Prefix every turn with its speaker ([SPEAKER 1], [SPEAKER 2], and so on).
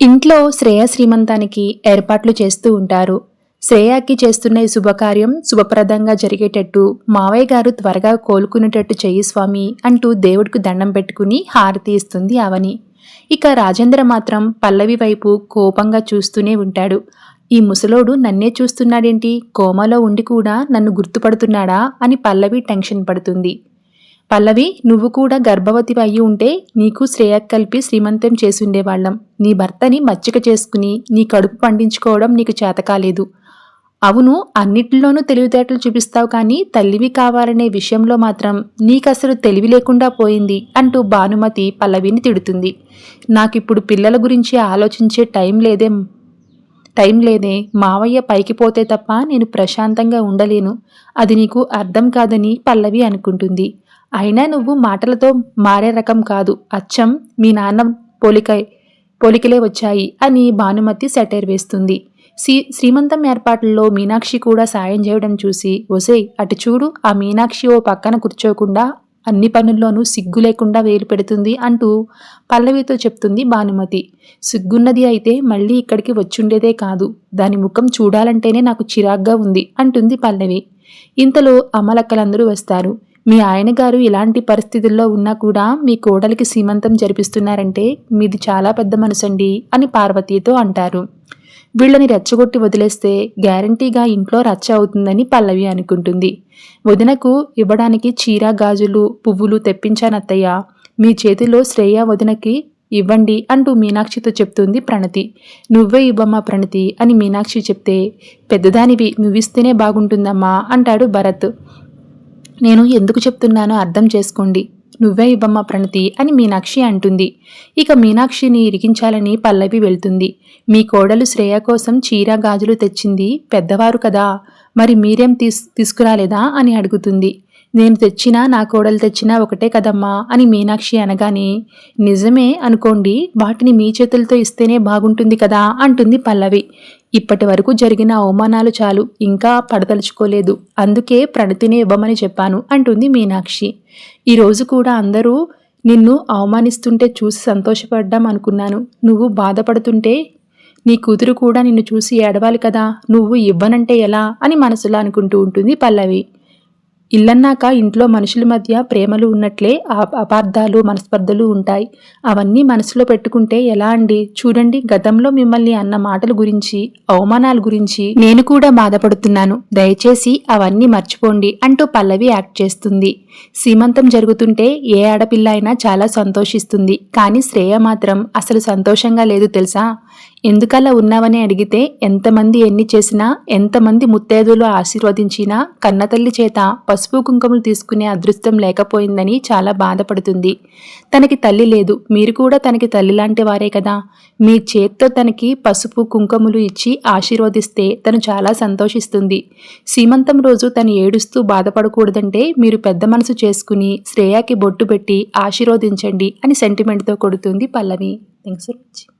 [SPEAKER 1] ఇంట్లో శ్రేయ శ్రీమంతానికి ఏర్పాట్లు చేస్తూ ఉంటారు. శ్రేయాకి చేస్తున్న ఈ శుభకార్యం శుభప్రదంగా జరిగేటట్టు మావయ్య గారు త్వరగా కోలుకునేటట్టు చెయ్యి స్వామి అంటూ దేవుడికి దండం పెట్టుకుని హారతి ఇస్తుంది అవని ఇక రాజేంద్ర మాత్రం పల్లవి వైపు కోపంగా చూస్తూనే ఉంటాడు. ఈ ముసలోడు నన్నే చూస్తున్నాడేంటి? కోమలో ఉండి కూడా నన్ను గుర్తుపడుతున్నాడా? అని పల్లవి టెన్షన్ పడుతుంది. పల్లవి నువ్వు కూడా గర్భవతి అయ్యి ఉంటే నీకు శ్రేయ కలిపి శ్రీమంతం చేసుండేవాళ్ళం. నీ భర్తని మచ్చిక చేసుకుని నీ కడుపు పండించుకోవడం నీకు చేతకాలేదు అవును అన్నిటిలోనూ తెలివితేటలు చూపిస్తావు కానీ తల్లివి కావాలనే విషయంలో మాత్రం నీకసలు తెలివి లేకుండా పోయింది అంటూ భానుమతి పల్లవిని తిడుతుంది. నాకిప్పుడు పిల్లల గురించి ఆలోచించే టైం లేదే టైం లేదే. మావయ్య పైకి పోతే తప్ప నేను ప్రశాంతంగా ఉండలేను. అది నీకు అర్థం కాదని పల్లవి అనుకుంటుంది. అయినా నువ్వు మాటలతో మారే రకం కాదు. అచ్చం మీ నాన్న పోలిక పోలికలే వచ్చాయి అని భానుమతి సెటైర్ వేస్తుంది. శ్రీ శ్రీమంతం ఏర్పాట్లలో మీనాక్షి కూడా సాయం చేయడం చూసి ఒసే అటు చూడు ఆ మీనాక్షి ఓ పక్కన కూర్చోకుండా అన్ని పనుల్లోనూ సిగ్గు లేకుండా వేలు పెడుతుంది అంటూ పల్లవితో చెప్తుంది భానుమతి. సిగ్గున్నది అయితే మళ్ళీ ఇక్కడికి వచ్చుండేదే కాదు. దాని ముఖం చూడాలంటేనే నాకు చిరాగ్గా ఉంది అంటుంది పల్లవి. ఇంతలో అమలక్కలందరూ వస్తారు. మీ ఆయన గారు ఇలాంటి పరిస్థితుల్లో ఉన్నా కూడా మీ కోడలికి సీమంతం జరిపిస్తున్నారంటే మీది చాలా పెద్ద మనసండి అని పార్వతీతో అంటారు. వీళ్ళని రెచ్చగొట్టి వదిలేస్తే గ్యారంటీగా ఇంట్లో రచ్చ అవుతుందని పల్లవి అనుకుంటుంది. వదినకు ఇవ్వడానికి చీర గాజులు పువ్వులు తెప్పించానత్తయ్య. మీ చేతిలో శ్రేయ వదినకి ఇవ్వండి అంటూ మీనాక్షితో చెప్తుంది ప్రణతి. నువ్వే ఇవ్వమ్మా ప్రణతి అని మీనాక్షి చెప్తే పెద్దదానివి నువ్విస్తేనే బాగుంటుందమ్మా అంటాడు భరత్. నేను ఎందుకు చెప్తున్నానో అర్థం చేసుకోండి. నువ్వే ఇవ్వమ్మ ప్రణతి అని మీనాక్షి అంటుంది. ఇక మీనాక్షిని ఇరికించాలని పల్లవి వెళ్తుంది. మీ కోడలు శ్రేయ కోసం చీర గాజులు తెచ్చింది పెద్దవారు కదా. మరి మీరేం తీస్ తీసుకురాలేదా అని అడుగుతుంది. నేను తెచ్చినా నా కోడలు తెచ్చినా ఒకటే కదమ్మా అని మీనాక్షి అనగానే నిజమే అనుకోండి వాటిని మీ చేతులతో ఇస్తేనే బాగుంటుంది కదా అంటుంది పల్లవి. ఇప్పటి వరకు జరిగిన అవమానాలు చాలు ఇంకా పడదలుచుకోలేదు. అందుకే ప్రణతిని ఇవ్వమని చెప్పాను అంటుంది మీనాక్షి. ఈరోజు కూడా అందరూ నిన్ను అవమానిస్తుంటే చూసి సంతోషపడ్డాం అనుకున్నాను. నువ్వు బాధపడుతుంటే నీ కూతురు కూడా నిన్ను చూసి ఏడవాలి కదా నువ్వు ఇవ్వనంటే ఎలా అని మనసులో అనుకుంటూ ఉంటుంది పల్లవి. ఇల్లన్నాక ఇంట్లో మనుషుల మధ్య ప్రేమలు ఉన్నట్లే అపార్థాలు మనస్పర్ధలు ఉంటాయి. అవన్నీ మనసులో పెట్టుకుంటే ఎలా అండి? చూడండి గతంలో మిమ్మల్ని అన్న మాటల గురించి అవమానాల గురించి నేను కూడా బాధపడుతున్నాను. దయచేసి అవన్నీ మర్చిపోండి అంటూ పల్లవి యాక్ట్ చేస్తుంది. సీమంతం జరుగుతుంటే ఏ ఆడపిల్ల అయినా చాలా సంతోషిస్తుంది. కానీ శ్రేయ మాత్రం అసలు సంతోషంగా లేదు తెలుసా? ఎందుకలా ఉన్నావని అడిగితే ఎంతమంది ఎన్ని చేసినా ఎంతమంది ముత్తైదులు ఆశీర్వదించినా కన్నతల్లి చేత పసుపు కుంకుమలు తీసుకునే అదృష్టం లేకపోయిందని చాలా బాధపడుతుంది. తనకి తల్లి లేదు. మీరు కూడా తనకి తల్లి లాంటి వారే కదా. మీ చేత్తో తనకి పసుపు కుంకుమలు ఇచ్చి ఆశీర్వదిస్తే తను చాలా సంతోషిస్తుంది. సీమంతం రోజు తను ఏడుస్తూ బాధపడకూడదంటే మీరు పెద్ద మనసు చేసుకుని శ్రేయాకి బొట్టు పెట్టి ఆశీర్వదించండి అని సెంటిమెంట్తో కొడుతుంది పల్లవి. Thanks for watching